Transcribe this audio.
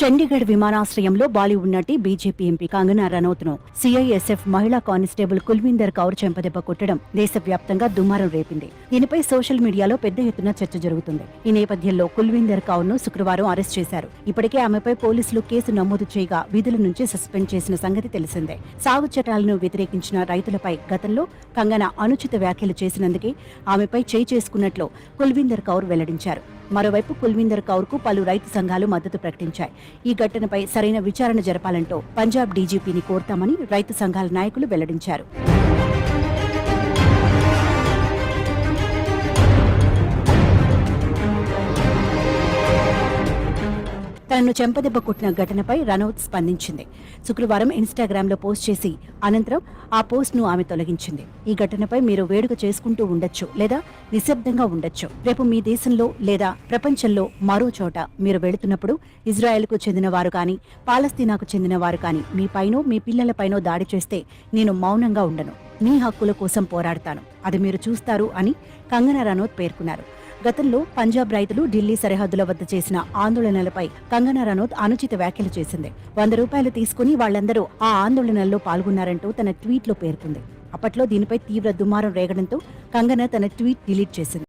చండీగఢ్ విమానాశ్రయంలో బాలీవుడ్ నటి BJP MP Kangana రనౌత్ను సిఐఎస్ఎఫ్ మహిళా కానిస్టేబుల్ కుల్వీందర్ కౌర్ చెంపదెబ్బ కొట్టడం దేశవ్యాప్తంగా దుమారం రేపింది. దీనిపై సోషల్ మీడియాలో పెద్ద ఎత్తున చర్చ జరుగుతుంది. ఈ నేపథ్యంలో కుల్వీందర్ కౌర్ను శుక్రవారం అరెస్ట్ చేశారు. ఇప్పటికే ఆమెపై పోలీసులు కేసు నమోదు చేయగా విధుల నుంచి సస్పెండ్ చేసిన సంగతి తెలిసిందే. సాగు చట్టాలను వ్యతిరేకించిన రైతులపై గతంలో కంగన అనుచిత వ్యాఖ్యలు చేసినందుకే ఆమెపై చేయి చేసుకున్నట్లు కుల్వీందర్ కౌర్ వెల్లడించారు. మరోవైపు కుల్వీందర్ కౌర్కు పలు రైతు సంఘాలు మద్దతు ప్రకటించాయి. ఈ ఘటనపై సరైన విచారణ జరపాలంటూ పంజాబ్ డీజీపీని కోరతామని రైతు సంఘాల నాయకులు వెల్లడించారు. తనను చెంపదెబ్బ కొట్టిన ఘటనపై రనౌత్ స్పందించింది. శుక్రవారం ఇన్స్టాగ్రామ్లో పోస్ట్ చేసి అనంతరం ఆ పోస్ట్ను ఆమె తొలగించింది. ఈ ఘటనపై మీరు వేడుక చేసుకుంటూ ఉండొచ్చు లేదా నిశ్శబ్దంగా ఉండొచ్చు. రేపు మీ దేశంలో లేదా ప్రపంచంలో మరో చోట మీరు వెళుతున్నప్పుడు ఇజ్రాయెల్కు చెందిన వారు కానీ పాలస్తీనాకు చెందిన వారు కానీ మీ పైనో మీ పిల్లలపైనో దాడి చేస్తే నేను మౌనంగా ఉండను. మీ హక్కుల కోసం పోరాడతాను. అది మీరు చూస్తారు అని కంగనా రనౌత్ పేర్కొన్నారు. గతంలో పంజాబ్ రైతులు ఢిల్లీ సరిహద్దుల వద్ద చేసిన ఆందోళనలపై కంగనా రనౌత్ అనుచిత వ్యాఖ్యలు చేసింది. వంద రూపాయలు తీసుకుని వాళ్ళందరూ ఆ ఆందోళనల్లో పాల్గొన్నారంటూ తన ట్వీట్లో పేర్కొంది. అప్పట్లో దీనిపై తీవ్ర దుమారం రేగడంతో కంగనా తన ట్వీట్ డిలీట్ చేసింది.